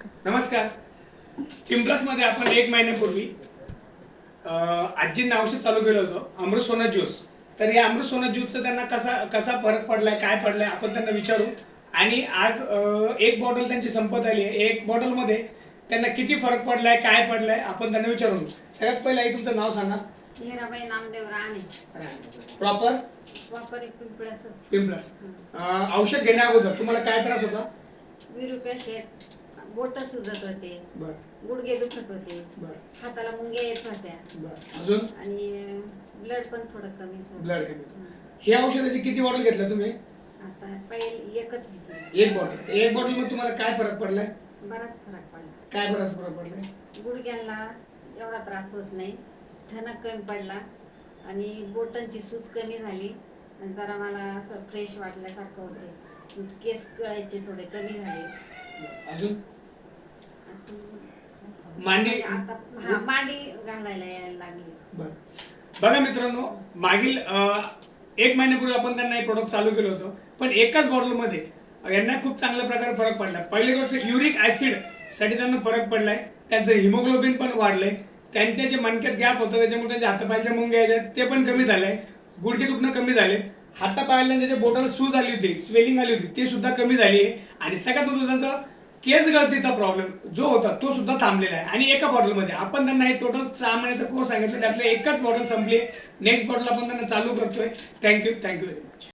नमस्कार. पिंपल्समध्ये आपण एक महिन्यापूर्वी अं, आजींना औषध चालू केलं होतं अमृत सोना ज्यूस. तर या अमृत सोना ज्यूसचा त्यांना कसा कसा फरक पडलाय काय पडलाय आपण त्यांना विचारू. आणि आज एक बॉटल त्यांची संपत आली आहे. एक बॉटलमध्ये त्यांना किती फरक पडलाय काय पडलाय आपण त्यांना विचारू. सगळ्यात पहिलं आई तुमचं नाव सांगा. हिराबाई नामदेव राणे. प्रॉपर एक अं, औषध घेण्या अगोदर तुम्हाला काय त्रास होता? शेट बोट सुजत होते. बर. गुडघे दुखत होते. बर. हाताला मुंग्या येत होत्या. बर. अजून? आणि ब्लड पण थोडं कमीच होतं. ब्लड कमी हे. औषधाची किती बॉटल घेतल्या तुम्ही? आता पहिले एकच होती एक बॉटल. एक बॉटलमध्ये तुम्हाला काय फरक पडलाय? बराच फरक पडला. काय बराच फरक पडलाय? गुडघ्यांना एवढा त्रास होत नाही. ठणक कमी पडला. आणि बोटांची सूज कमी झाली. आणि जरा मला असं फ्रेश वाटल्यासारखं होते. केस गळायचे थोडे कमी झाले. अजून- मांडी- हा मांडी घालायला यायला लागली. बर. बघा मित्रांनो मागील अं, एक महिन्यापूर्वी आपण त्यांना हे प्रोडक्ट चालू केलं होतं पण एकाच बॉटलमध्ये यांना खूप चांगल्या प्रकारे फरक पडलाय पहिली गोष्ट युरिक ऍसिडसाठी त्यांना फरक पडलाय. त्यांचं हिमोग्लोबिन पण वाढलंय. त्यांच्या जे मणक्यात गॅप होतं त्याच्यामुळे त्यांच्या हातापायच्या मुंग्या यायच्या ते पण कमी झालंय. गुडघे दुखणं कमी झाले. हातापायाला ज्याच्या बोटाला सूज आली होती स्वेलिंग आली होती ते सुद्धा कमी झाली आहे आणि सगळ्यात महत्त्वाचं त्यांचा केस गळतीचा प्रॉब्लेम जो होता तो सुद्धा थांबलेला आहे. आणि एका बॉटलमध्ये आपण त्यांना हे टोटल सहा महिन्याचा कोर्स सांगितलं. त्यातले एकच बॉटल संपली. नेक्स्ट बॉटल आपण त्यांना चालू करतोय. Thank you thank you very much